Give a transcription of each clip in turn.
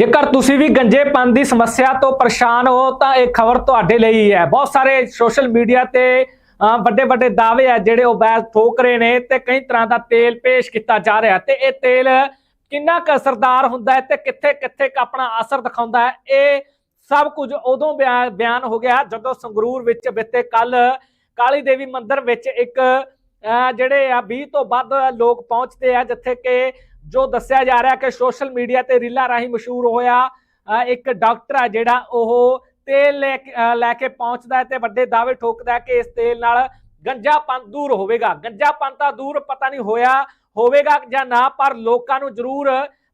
ਜੇਕਰ ਤੁਸੀਂ ਵੀ ਗੰਜੇਪਨ ਦੀ ਸਮੱਸਿਆ ਤੋਂ ਪਰੇਸ਼ਾਨ ਹੋ, ਤਾਂ ਇਹ ਖਬਰ ਤੁਹਾਡੇ ਲਈ ਹੈ ਬਹੁਤ ਸਾਰੇ ਸੋਸ਼ਲ ਮੀਡੀਆ ਤੇ ਵੱਡੇ ਵੱਡੇ ਦਾਅਵੇ ਆ ਜਿਹੜੇ ਉਹ ਬੈਸ ਠੋਕ ਰਹੇ ਨੇ ਤੇ ਕਈ ਤਰ੍ਹਾਂ ਦਾ ਤੇਲ ਪੇਸ਼ ਕੀਤਾ ਜਾ ਰਿਹਾ ਤੇ ਇਹ ਤੇਲ ਕਿੰਨਾ ਕੁ ਅਸਰਦਾਰ ਹੁੰਦਾ ਹੈ ਤੇ ਕਿੱਥੇ ਕਿੱਥੇ ਆਪਣਾ ਅਸਰ ਦਿਖਾਉਂਦਾ ਹੈ, ਇਹ ਸਭ ਕੁਝ ਉਦੋਂ ਬਿਆ- ਬਿਆਨ ਹੋ ਗਿਆ ਜਦੋਂ ਸੰਗਰੂਰ ਵਿੱਚ ਬਿੱਤੇ ਕੱਲ ਕਾਲੀ ਦੇਵੀ ਮੰਦਿਰ ਵਿੱਚ ਇੱਕ ਅਹ ਜਿਹੜੇ ਆ 20 ਤੋਂ ਵੱਧ ਲੋਕ ਪਹੁੰਚਦੇ ਆ, ਜਿੱਥੇ ਕਿ ਜੋ ਦੱਸਿਆ ਜਾ ਰਿਹਾ ਕਿ ਸੋਸ਼ਲ ਮੀਡੀਆ ਤੇ ਰੀਲਾਂ ਰਾਹੀਂ ਮਸ਼ਹੂਰ ਹੋਇਆ ਇੱਕ ਡਾਕਟਰ ਆ ਜਿਹੜਾ ਉਹ ਤੇਲ ਲੈ ਕੇ ਲੈ ਕੇ ਪਹੁੰਚਦਾ ਹੈ ਤੇ ਵੱਡੇ ਦਾਅਵੇ ਠੋਕਦਾ ਕਿ ਇਸ ਤੇਲ ਨਾਲ ਗੰਜਾਪਨ ਦੂਰ ਹੋਵੇਗਾ। ਗੰਜਾਪਨ ਤਾਂ ਦੂਰ ਪਤਾ ਨਹੀਂ ਹੋਇਆ ਹੋਵੇਗਾ ਜਾਂ ਨਾ, ਪਰ ਲੋਕਾਂ ਨੂੰ ਜ਼ਰੂਰ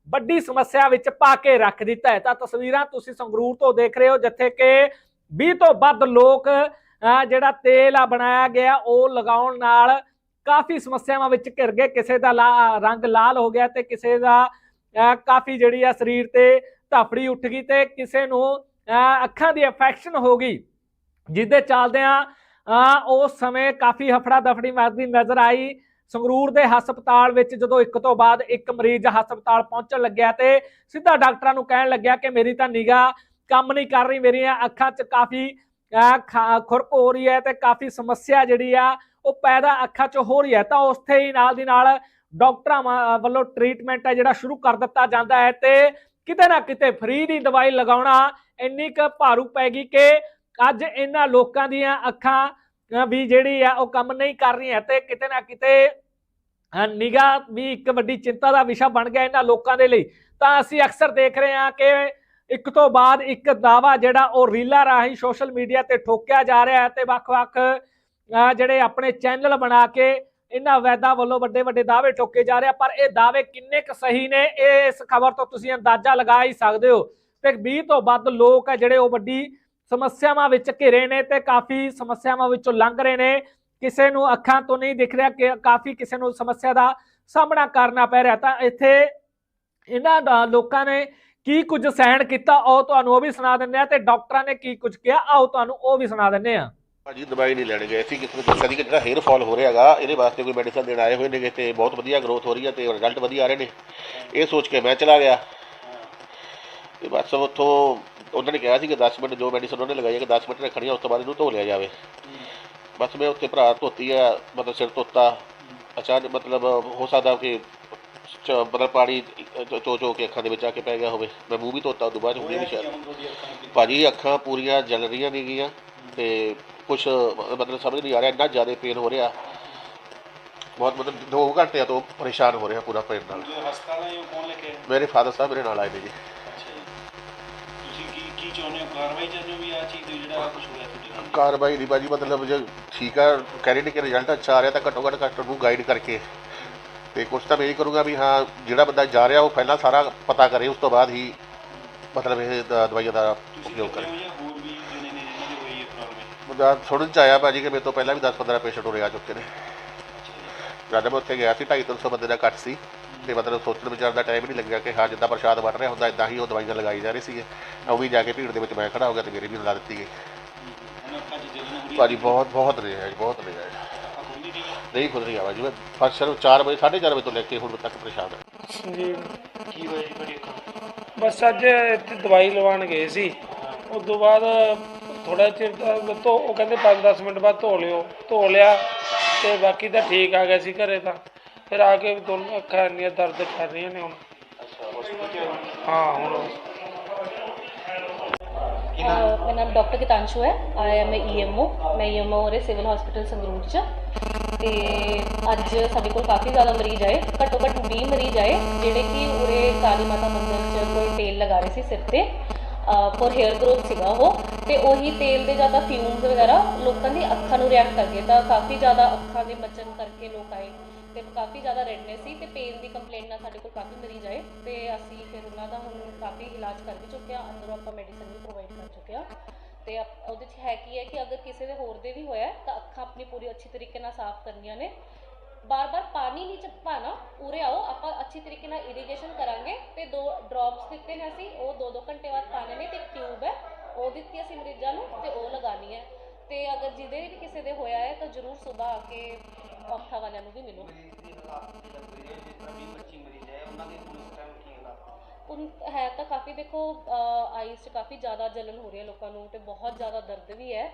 ਵੱਡੀ ਸਮੱਸਿਆ ਵਿੱਚ ਪਾ ਕੇ ਰੱਖ ਦਿੱਤਾ ਹੈ। ਤਾਂ ਤਸਵੀਰਾਂ ਤੁਸੀਂ ਸੰਗਰੂਰ ਤੋਂ ਦੇਖ ਰਹੇ ਹੋ, ਜਿੱਥੇ ਕਿ 20 ਤੋਂ ਵੱਧ ਲੋਕ ਅਹ ਜਿਹੜਾ ਤੇਲ ਆ ਬਣਾਇਆ ਗਿਆ, ਉਹ ਲਗਾਉਣ ਨਾਲ ਕਾਫੀ ਸਮੱਸਿਆਵਾਂ ਵਿੱਚ ਘਿਰ ਗਏ। ਕਿਸੇ ਦਾ ਲਾ- ਰੰਗ ਲਾਲ ਹੋ ਗਿਆ ਤੇ ਕਿਸੇ ਦਾ ਕਾਫੀ ਜਿਹੜੀ ਆ ਸਰੀਰ ਤੇ ਧਾਫੜੀ ਉੱਠ ਗਈ ਤੇ ਕਿਸੇ ਨੂੰ ਅੱਖਾਂ ਦੀ ਇਨਫੈਕਸ਼ਨ ਹੋ ਗਈ ਜਿਹਦੇ ਚੱਲਦਿਆਂ ਅਹ ਉਸ ਸਮੇਂ ਕਾਫੀ ਹਫੜਾ ਦਫੜੀ ਮਚਦੀ ਨਜ਼ਰ ਆਈ। ਸੰਗਰੂਰ ਦੇ ਹਸਪਤਾਲ ਵਿੱਚ ਜਦੋਂ ਇੱਕ ਤੋਂ ਬਾਅਦ ਇੱਕ ਮਰੀਜ਼ ਹਸਪਤਾਲ ਪਹੁੰਚਣ ਲੱਗਿਆ ਤੇ ਸਿੱਧਾ ਡਾਕਟਰਾਂ ਨੂੰ ਕਹਿਣ ਲੱਗਿਆ ਕਿ ਮੇਰੀ ਤਾਂ ਨਿਗਾਹ ਕੰਮ ਨਹੀਂ ਕਰ ਰਹੀ, ਮੇਰੀਆਂ ਅੱਖਾਂ 'ਚ ਕਾਫੀ ਅਹ ਖਾ- ਖੁਰਕ ਹੋ ਰਹੀ ਹੈ ਤੇ ਕਾਫੀ ਸਮੱਸਿਆ ਜਿਹੜੀ ਆ ਉਹ ਪੈਦਾ ਅੱਖਾਂ 'ਚ ਹੋ ਰਹੀ ਹੈ, ਤਾਂ ਉੱਥੇ ਹੀ ਨਾਲ ਦੀ ਨਾਲ ਡਾਕਟਰਾਂ ਵਾ- ਵੱਲੋਂ ਟ੍ਰੀਟਮੈਂਟ ਹੈ ਜਿਹੜਾ ਸ਼ੁਰੂ ਕਰ ਦਿੱਤਾ ਜਾਂਦਾ ਹੈ ਤੇ ਕਿਤੇ ਨਾ ਕਿਤੇ ਫ੍ਰੀ ਦੀ ਦਵਾਈ ਲਗਾਉਣਾ ਇੰਨੀ ਕੁ ਭਾਰੂ ਪੈ ਗਈ ਕਿ ਅੱਜ ਇਹਨਾਂ ਲੋਕਾਂ ਦੀਆਂ ਅੱਖਾਂ ਵੀ ਜਿਹੜੀ ਆ ਉਹ ਕੰਮ ਨਹੀਂ ਕਰ ਰਹੀਆਂ ਤੇ ਕਿਤੇ ਨਾ ਕਿਤੇ ਨਿਗਾਹ ਵੀ ਇੱਕ ਵੱਡੀ ਚਿੰਤਾ ਦਾ ਵਿਸ਼ਾ ਬਣ ਗਿਆ ਇਹਨਾਂ ਲੋਕਾਂ ਦੇ ਲਈ। ਤਾਂ ਅਸੀਂ ਅਕਸਰ ਦੇਖ ਰਹੇ ਹਾਂ ਕਿ ਇੱਕ ਤੋਂ ਬਾਅਦ ਇੱਕ ਦਾਵਾ ਜਿਹੜਾ ਉਹ ਰੀਲਾ ਰਾਹੀਂ ਸੋਸ਼ਲ ਮੀਡੀਆ ਤੇ ਠੋਕਿਆ ਜਾ ਰਿਹਾ ਹੈ ਤੇ ਵੱਖ-ਵੱਖ ਜਿਹੜੇ ਆਪਣੇ ਚੈਨਲ ਬਣਾ ਕੇ ਇਹਨਾਂ ਵੈਦਾਂ ਵੱਲੋਂ ਵੱਡੇ ਵੱਡੇ ਦਾਅਵੇ ਟੋਕੇ ਜਾ ਰਹੇ ਆ, ਪਰ ਇਹ ਦਾਅਵੇ ਕਿੰਨੇ ਕੁ ਸਹੀ ਨੇ, ਇਹ ਇਸ ਖਬਰ ਤੋਂ ਤੁਸੀਂ ਅੰਦਾਜ਼ਾ ਲਗਾ ਹੀ ਸਕਦੇ ਹੋ। ਤੇ 20 ਤੋਂ ਵੱਧ ਲੋਕ ਆ ਜਿਹੜੇ ਉਹ ਵੱਡੀ ਸਮੱਸਿਆਵਾਂ ਵਿੱਚ ਘਿਰੇ ਨੇ ਤੇ ਕਾਫੀ ਸਮੱਸਿਆਵਾਂ ਵਿੱਚੋਂ ਲੰਘ ਰਹੇ ਨੇ। ਕਿਸੇ ਨੂੰ ਅੱਖਾਂ ਤੋਂ ਨਹੀਂ ਦਿਖ ਰਿਹਾ ਕਿ ਕਾਫੀ ਕਿਸੇ ਨੂੰ ਸਮੱਸਿਆ ਦਾ ਸਾਹਮਣਾ ਕਰਨਾ ਪੈ ਰਿਹਾ। ਤਾਂ ਇੱਥੇ ਇਹਨਾਂ ਦਾ ਲੋਕਾਂ ਨੇ ਕੀ ਕੁਝ ਸਹਿਣ ਕੀਤਾ, ਉਹ ਤੁਹਾਨੂੰ ਉਹ ਵੀ ਸੁਣਾ ਦਿੰਦੇ ਆ ਤੇ ਡਾਕਟਰਾਂ ਨੇ ਕੀ ਕੁਝ ਕਿਹਾ, ਆਓ ਤੁਹਾਨੂੰ ਉਹ ਵੀ ਸੁਣਾ ਦਿੰਦੇ ਆ। ਭਾਜੀ, ਦਵਾਈ ਨਹੀਂ ਲੈਣ ਗਏ ਸੀ, ਕਿਸੇ ਨੂੰ ਦੱਸਿਆ ਸੀ ਕਿ ਜਿਹੜਾ ਹੇਅਰ ਫਾਲ ਹੋ ਰਿਹਾਗਾ ਇਹਦੇ ਵਾਸਤੇ ਕੋਈ ਮੈਡੀਸਨ ਦੇਣ ਆਏ ਹੋਏ ਨੇਗੇ ਤੇ ਬਹੁਤ ਵਧੀਆ ਗਰੋਥ ਹੋ ਰਹੀ ਹੈ ਤੇ ਰਿਜ਼ਲਟ ਵਧੀਆ ਆ ਰਹੇ ਨੇ। ਇਹ ਸੋਚ ਕੇ ਮੈਂ ਚਲਾ ਗਿਆ। ਤੇ ਬਸ ਉੱਥੋਂ ਉਹਨਾਂ ਨੇ ਕਿਹਾ ਸੀ ਕਿ 10 ਮਿੰਟ ਜੋ ਮੈਡੀਸਨ ਉਹਨੇ ਲਗਾਈ ਹੈ ਕਿ 10 ਮਿੰਟ ਰੱਖਣੀ ਆ ਉਸ ਤੋਂ ਬਾਅਦ ਇਹਨੂੰ ਧੋ ਲਿਆ ਜਾਵੇ। ਬਸ ਮੈਂ ਉੱਥੇ ਭਰਾ ਧੋਤੀ ਆ, ਮਤਲਬ ਸਿਰ ਧੋਤਾ। ਅਚਾਨਕ ਮਤਲਬ ਹੋ ਸਕਦਾ ਕਿ ਚ- ਮਤਲਬ ਪਾਣੀ ਚੋ- ਚੋ ਚੋ ਕੇ ਅੱਖਾਂ ਦੇ ਵਿੱਚ ਆ ਕੇ ਪੈ ਗਿਆ ਹੋਵੇ। ਮੈਂ ਮੂੰਹ ਵੀ ਧੋਤਾ, ਉਦੋਂ ਬਾਅਦ ਹੁਣੇ ਵੀ ਸ਼ਾਇਦ। ਭਾਜੀ, ਅੱਖਾਂ ਪੂਰੀਆਂ ਜਲ ਰਹੀਆਂ ਨੇਗੀਆਂ। ਤੇ ਕੁਛ ਮਤਲਬ ਸਮਝ ਨਹੀਂ ਆ ਰਿਹਾ ਇੰਨਾ ਜ਼ਿਆਦਾ ਪੇਨ ਹੋ ਰਿਹਾ। ਬਹੁਤ ਮਤਲਬ 2 ਘੰਟਿਆਂ ਤੋਂ ਪਰੇਸ਼ਾਨ ਹੋ ਰਿਹਾ ਪੂਰਾ ਪੇਨ ਨਾਲ। ਜੋ ਹਸਪਤਾਲ ਆਏ ਹੋ ਕੌਣ ਲੈ ਕੇ ਆਏ? ਮੇਰੇ ਫਾਦਰ ਸਾਹਿਬ ਮੇਰੇ ਨਾਲ ਆਏ ਨੇ ਜੀ। ਤੁਸੀਂ ਕੀ ਕੀ ਚਾਹੁੰਦੇ ਹੋ? ਕਾਰਵਾਈ ਚਾਹੁੰਦੇ ਹੋ ਵੀ ਆ ਚੀਜ਼ ਦੇ ਜਿਹੜਾ ਕੁਝ ਹੋਇਆ ਤੁਹਾਡੇ ਨਾਲ? ਕਾਰਵਾਈ ਨਹੀਂ ਭਾਜੀ ਮਤਲਬ ਜੇ ਠੀਕ ਆ ਨੇ ਕਿ ਰਿਜ਼ਲਟ ਅੱਛਾ ਆ ਰਿਹਾ ਤਾਂ ਘੱਟੋ ਘੱਟ ਘੱਟ ਨੂੰ ਗਾਈਡ ਕਰਕੇ। ਤੇ ਕੁਛ ਤਾਂ ਮੈਂ ਇਹ ਕਰੂੰਗਾ ਵੀ ਹਾਂ ਜਿਹੜਾ ਬੰਦਾ ਜਾ ਰਿਹਾ ਉਹ ਪਹਿਲਾਂ ਸਾਰਾ ਪਤਾ ਕਰੇ ਉਸ ਤੋਂ ਬਾਅਦ ਹੀ ਮਤਲਬ ਇਹ ਦ- ਦਵਾਈਆਂ ਦਾ ਉਪਯੋਗ ਕਰੇ ਹੋ ਜਾਂ ਹੋਰ ਵੀ ਜਣੇ ਨੇ ਜਿਹਨਾਂ ਦੀ ਹੋਈ ਹੈ ਮੁੰਡਾ ਸੁਣਨ ਚ ਆਇਆ ਭਾਜੀ ਕਿ ਮੇਰੇ ਤੋਂ ਪਹਿਲਾਂ ਵੀ 10-15 ਪੇਸ਼ੈਂਟ ਉਰੇ ਆ ਚੁੱਕੇ ਨੇ। ਜਦ ਮੈਂ ਉੱਥੇ ਗਿਆ ਸੀ 250 ਬੰਦੇ ਦਾ ਘੱਟ ਸੀ ਤੇ ਮਤਲਬ ਸੋਚਣ ਵਿਚਾਰ ਦਾ ਟਾਈਮ ਨਹੀਂ ਲੱਗਿਆ ਕਿ ਹਾਂ ਜਿੱਦਾਂ ਪ੍ਰਸ਼ਾਦ ਵੰਡ ਰਿਹਾ ਹੁੰਦਾ ਇਦਾਂ ਹੀ ਉਹ ਦਵਾਈਆਂ ਲਗਾਈ ਜਾ ਰਹੀ ਸੀਗੇ ਉਹ ਵੀ ਜਾ ਕੇ ਭੀੜ ਦੇ ਵਿੱਚ ਮੈਂ ਖੜਾ ਹੋ ਗਿਆ ਤੇ ਮੇਰੀ ਵੀ ਲਾ ਦਿੱਤੀ ਗਈ। ਭਾਜੀ ਬਹੁਤ ਬਹੁਤ ਰਿਹਾ ਹੈ ਬਹੁਤ ਰਿਹਾ ਹੈ ਨਹੀਂ ਖੁੱਲ ਰਹੀ ਆਵਾਜ਼ ਮੈਂ ਫਰਸ਼ ਨੂੰ 4 ਵਜੇ 4:30 ਵਜੇ ਤੋਂ ਲੈ ਕੇ ਹੁਣ ਤੱਕ ਪਰੇਸ਼ਾਨ ਹਾਂ। ਕੀ ਹੋਇਆ ਜੀ? ਬਸ ਅੱਜ ਇੱਥੇ ਦਵਾਈ ਲਵਾਉਣ ਗਏ ਸੀ। ਉਸ ਤੋਂ ਬਾਅਦ ਥੋੜਾ ਚਿਰ ਤੋਂ ਉਹ ਕਹਿੰਦੇ 5-10 ਮਿੰਟ ਬਾਅਦ ਧੋ ਲਿਓ ਧੋ ਲਿਆ ਤੇ ਬਾਕੀ ਤਾਂ ਠੀਕ ਆ ਗਿਆ ਸੀ ਘਰੇ ਤਾਂ। ਫਿਰ ਆ ਕੇ ਦੋਨੋਂ ਅੱਖਾਂ ਇੰਨੀਆਂ ਦਰਦ ਕਰ ਰਹੀਆਂ ਨੇ ਹੁਣ। ਹਾਂ ਹੁਣ ਅਹ, ਨਾਮ ਡਾਕਟਰ ਕਿਤਾਂਸ਼ੂ ਹੈ। ਆਈ ਐਮ ਓ ਮੈਂ ਈਐਮਓ ਹੋ ਰਹੇ ਸਿਵਲ ਹਸਪੀਟਲ ਸੰਗਰੂਰ ਚ ਤੇ ਅੱਜ ਸਾਡੇ ਕੋਲ ਕਾਫੀ ਜ਼ਿਆਦਾ ਮਰੀਜ਼ ਆਏ। ਘੱਟੋ ਘੱਟ 20 ਮਰੀਜ਼ ਆਏ ਜਿਹੜੇ ਕਿ ਉਰੇ ਕਾਲੀ ਮਾਤਾ ਮੰਦਿਰ ਚ ਕੋਈ ਤੇਲ ਲਗਾ ਰਹੇ ਸੀ ਸਿਰ ਤੇ। ਫੋਰ ਹੇਅਰ ਗਰੋਥ ਸੀਗਾ ਉਹ। ਤੇ ਉਹੀ ਤੇਲ ਦੇ ਜ਼ਿਆਦਾ ਫਿਊਮਸ ਵਗੈਰਾ ਲੋਕਾਂ ਦੀ ਅੱਖਾਂ ਨੂੰ ਰਿਐਕਟ ਕਰ ਤਾਂ ਕਾਫੀ ਜ਼ਿਆਦਾ ਅੱਖਾਂ ਦੇ ਮਚਨ ਕਰਕੇ ਲੋਕ ਆਏ ਤੇ ਕਾਫੀ ਜ਼ਿਆਦਾ ਰੈਡਨੈਸ ਸੀ ਤੇ ਪੇਨ ਦੀ ਕੰਪਲੇਂਟ ਨਾਲ ਸਾਡੇ ਕੋਲ ਕਾਫੀ ਮਰੀਜ਼ ਆਏ ਤੇ ਅਸੀਂ ਫਿਰ ਉਹਨਾਂ ਦਾ ਹੁਣ ਕਾਫੀ ਇਲਾਜ ਕਰ ਵੀ ਚੁੱਕੇ ਆ ਅੰਦਰੋਂ ਆਪਾਂ ਮੈਡੀਸਨ ਵੀ ਪ੍ਰੋਵਾਈਡ ਕਰ ਚੁੱਕੇ ਆ ਤੇ ਉਹਦੇ 'ਚ ਹੈ ਕੀ ਹੈ ਕਿ ਅਗਰ ਕਿਸੇ ਦੇ ਹੋਰ ਦੇ ਵੀ ਹੋਇਆ ਤਾਂ ਅੱਖਾਂ ਆਪਣੀ ਪੂਰੀ ਅੱਛੀ ਤਰੀਕੇ ਨਾਲ ਸਾਫ਼ ਕਰਨੀਆਂ ਨੇ, ਬਾਰ-ਬਾਰ ਪਾਣੀ ਨਹੀਂ ਚਪਾਣਾ ਉਰੇ ਆਓ, ਆਪਾਂ ਅੱਛੀ ਤਰੀਕੇ ਨਾਲ ਇਰੀਗੇਸ਼ਨ ਕਰਾਂਗੇ ਤੇ ਦੋ ਡ੍ਰੌਪਸ ਦਿੱਤੇ ਨੇ ਅਸੀਂ, ਉਹ 2-2 ਘੰਟੇ ਬਾਅਦ ਪਾਣੇ ਨੇ ਤੇ ਟਿਊਬ ਹੈ ਉਹ ਦਿੱਤੀ ਅਸੀਂ ਮਰੀਜ਼ਾਂ ਨੂੰ ਤੇ ਉਹ ਲਗਾਣੀ ਹੈ। ਤੇ ਅਗਰ ਜਿਹਦੇ ਵੀ ਕਿਸੇ ਦੇ ਹੋਇਆ ਹੈ ਤਾਂ ਜ਼ਰੂਰ ਸੁਬਾ ਆ ਕੇ ਅੱਖਾਂ ਵਾਲਿਆਂ ਨੂੰ ਵੀ ਮਿਲੋ। ਉਨ, ਹੈ ਤਾਂ ਕਾਫੀ ਦੇਖੋ ਆਈਸ 'ਚ ਕਾਫੀ ਜ਼ਿਆਦਾ ਜਲਨ ਹੋ ਰਹੀ ਹੈ ਲੋਕਾਂ ਨੂੰ ਤੇ ਬਹੁਤ ਜ਼ਿਆਦਾ ਦਰਦ ਵੀ ਹੈ।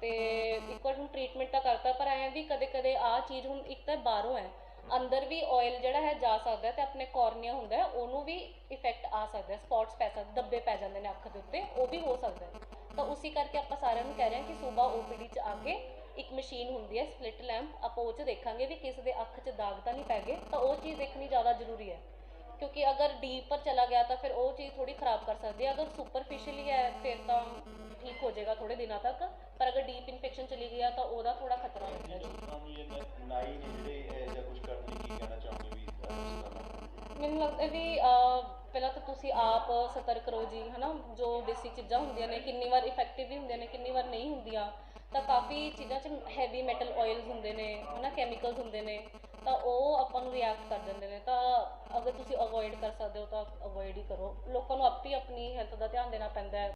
ਤੇ ਇੱਕ ਵਾਰ ਹੁਣ ਟ੍ਰੀਟਮੈਂਟ ਤਾਂ ਕਰਤਾ, ਪਰ ਐਂ ਵੀ ਕਦੇ ਕਦੇ ਆ ਚੀਜ਼ ਹੁਣ ਇੱਕ ਤਾਂ ਬਾਹਰੋਂ ਹੈ। ਅੰਦਰ ਵੀ ਆਇਲ ਜਿਹੜਾ ਹੈ ਜਾ ਸਕਦਾ ਹੈ ਤੇ ਆਪਣੇ ਕੋਰਨੀਆ ਹੁੰਦਾ ਉਹਨੂੰ ਵੀ ਇਫੈਕਟ ਆ ਸਕਦਾ ਹੈ ਸਪੌਟਸ ਪੈ ਸਕਦੇ, ਦੱਬੇ ਪੈ ਜਾਂਦੇ ਨੇ ਅੱਖ ਦੇ ਉੱਤੇ, ਉਹ ਵੀ ਹੋ ਸਕਦਾ ਤਾਂ ਉਸੇ ਕਰਕੇ ਆਪਾਂ ਸਾਰਿਆਂ ਨੂੰ ਕਹਿ ਰਹੇ ਹਾਂ ਕਿ ਸਵੇਰ ਓਪੀਡੀ 'ਚ ਆ ਕੇ ਇੱਕ ਮਸ਼ੀਨ ਹੁੰਦੀ ਹੈ ਸਪਲਿਟ ਲੈਂਪ ਆਪਾਂ ਉਹ 'ਚ ਦੇਖਾਂਗੇ ਵੀ ਕਿਸੇ ਦੇ ਅੱਖ 'ਚ ਦਾਗ ਤਾਂ ਨਹੀਂ ਪੈ ਗਏ, ਤਾਂ ਉਹ ਚੀਜ਼ ਦੇਖਣੀ ਜ਼ਿਆਦਾ ਜ਼ਰੂਰੀ ਹੈ। ਕਿਉਂਕਿ ਅਗਰ ਡੀਪਰ ਚਲਾ ਗਿਆ ਤਾਂ ਫਿਰ ਉਹ ਚੀਜ਼ ਥੋੜੀ ਖਰਾਬ ਕਰ ਸਕਦੀ ਹੈ, ਅਗਰ ਸੁਪਰਫਿਸ਼ੀਅਲੀ ਹੈ ਫਿਰ ਤਾਂ ਠੀਕ ਹੋ ਜਾਏਗਾ ਥੋੜੇ ਦਿਨਾਂ ਤੱਕ, ਪਰ ਅਗਰ ਡੀਪ ਇਨਫੈਕਸ਼ਨ ਚਲੀ ਗਿਆ ਤਾਂ ਉਹਦਾ ਥੋੜਾ ਖਤਰਾ ਹੁੰਦਾ ਹੈ ਜੀ ਲੋਕਾਂ ਨੂੰ ਇਹ ਨਾਈ ਨੇ ਜਿਹੜੇ ਇਹ ਜਾਂ ਕੁਝ ਕਰਨ ਲਈ ਕੀ ਕਹਿਣਾ ਚਾਹੁੰਦੇ ਵੀ ਅਹ, ਇਸ ਤਰ੍ਹਾਂ ਦਾ? ਮੈਨੂੰ ਲੱਗਦਾ ਵੀ ਪਹਿਲਾਂ ਤਾਂ ਤੁਸੀਂ ਆਪ ਸਤਰਕ ਰਹੋ ਜੀ, ਹਨਾ? ਜੋ ਬੇਸਿਕ ਚੀਜ਼ਾਂ ਹੁੰਦੀਆਂ ਨੇ, ਕਿੰਨੀ ਵਾਰ ਇਫੈਕਟਿਵ ਵੀ ਹੁੰਦੀਆਂ ਨੇ, ਕਿੰਨੀ ਵਾਰ ਨਹੀਂ ਹੁੰਦੀਆਂ, ਤਾਂ ਕਾਫੀ ਚੀਜ਼ਾਂ 'ਚ ਹੈਵੀ ਮੈਟਲ ਆਇਲਸ ਹੁੰਦੇ ਨੇ, ਹਨਾ? ਕੈਮੀਕਲਸ ਹੁੰਦੇ ਨੇ, ਤਾਂ ਉਹ ਆਪਾਂ ਨੂੰ ਰਿਐਕਟ ਕਰ ਦਿੰਦੇ ਨੇ। ਤਾਂ ਅਗਰ ਤੁਸੀਂ ਅਵੋਇਡ ਕਰ ਸਕਦੇ ਹੋ, ਤਾਂ ਅਵੋਇਡ ਹੀ ਕਰੋ। ਲੋਕਾਂ ਨੂੰ ਆਪੇ ਆਪਣੀ ਹੈਲਥ ਦਾ ਧਿਆਨ ਦੇਣਾ ਪੈਂਦਾ ਹੈ।